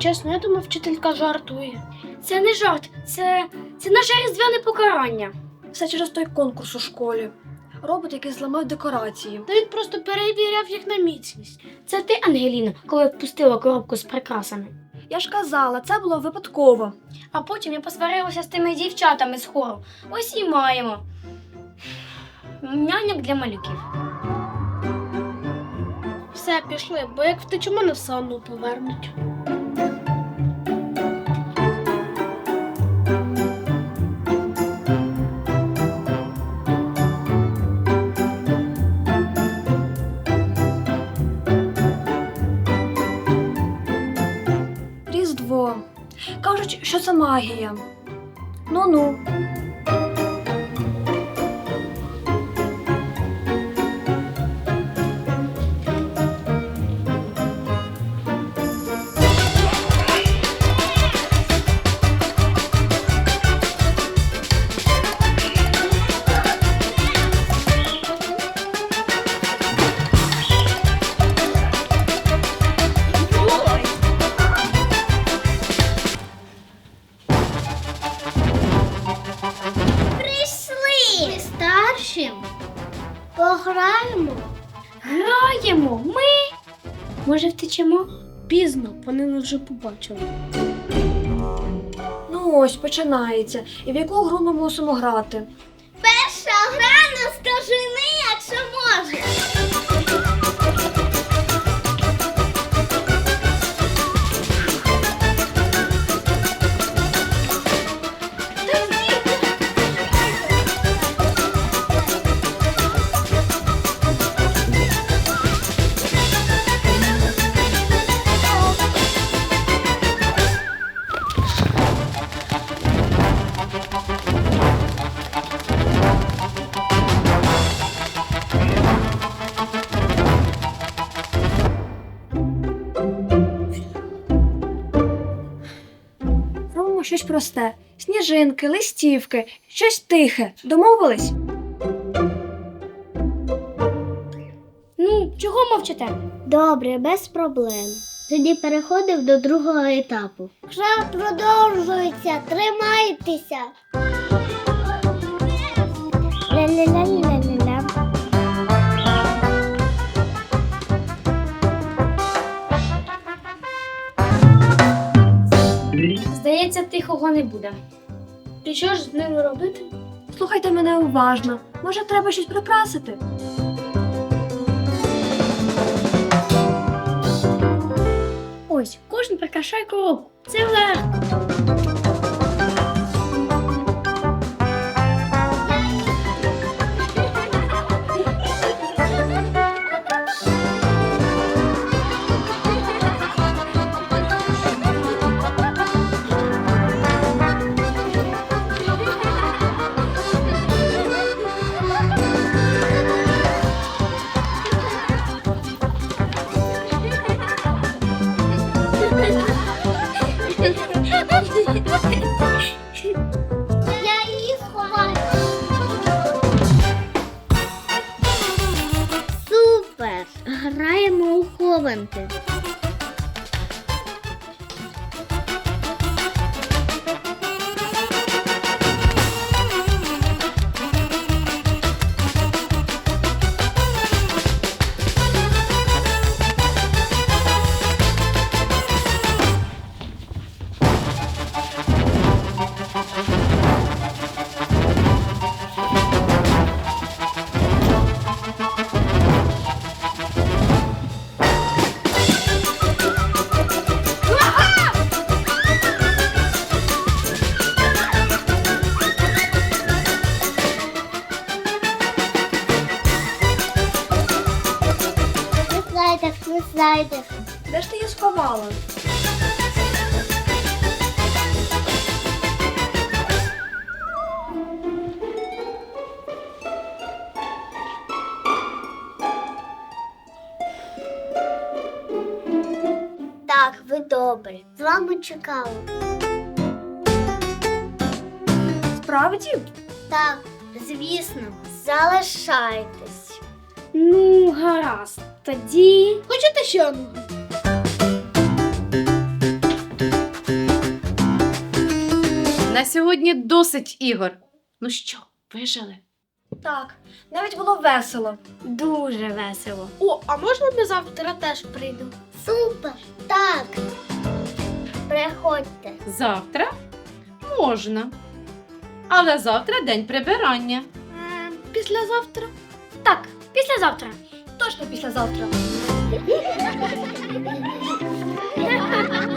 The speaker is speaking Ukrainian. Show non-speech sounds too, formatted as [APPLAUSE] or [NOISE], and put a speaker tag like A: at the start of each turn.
A: чесно, я думав, вчителька жартує. Це не жарт, це, це наше різдвяне покарання.
B: Все через той конкурс у школі. Робот, який зламав декорації.
A: Та він просто перевіряв їх на міцність. Це ти, Ангеліна, коли впустила коробку з прикрасами.
B: Я ж казала, це було випадково.
A: А потім я посварилася з тими дівчатами з хору. Ось і маємо. Няньок для малюків. Все, пішли, бо як втечемо на все одно повернуть.
B: Що за магія. Ну-ну.
C: Прийшли! Пограємо.
A: Граємо! Ми. Може, втечемо?
B: Пізно, вони нас вже побачили. Ну ось, починається. І в яку гру ми мусимо грати?
C: Перша гра, на стажини, якщо можеш.
B: Щось просте. Сніжинки, листівки, щось тихе. Домовились?
A: Ну, чого мовчите?
C: Добре, без проблем. Тоді переходив до другого етапу. Гра продовжується, тримайтеся.
A: Здається, тихого не буде. І що ж з ними робити?
B: Слухайте мене уважно. Може, треба щось прикрасити?
A: Ось, кожен прикрашає коробку. Це легко.
C: Я її сховаю. Супер! Граємо у хованки. Знайдеш.
B: Де ж ти її сховала?
C: Так, ви добрі. З вами чекали.
B: Справді?
C: Так, звісно, залишайтесь.
A: Ну, гаразд. Тоді. Хочете ще одного?
D: На сьогодні досить ігор. Ну що, вижили?
B: Так, навіть було весело.
A: Дуже весело. О, а можна ми завтра теж прийду?
C: Супер! Так. Приходьте.
D: Завтра можна. Але завтра день прибирання.
A: Е, післязавтра? Так, післязавтра.
B: Точно післязавтра. [LAUGHS]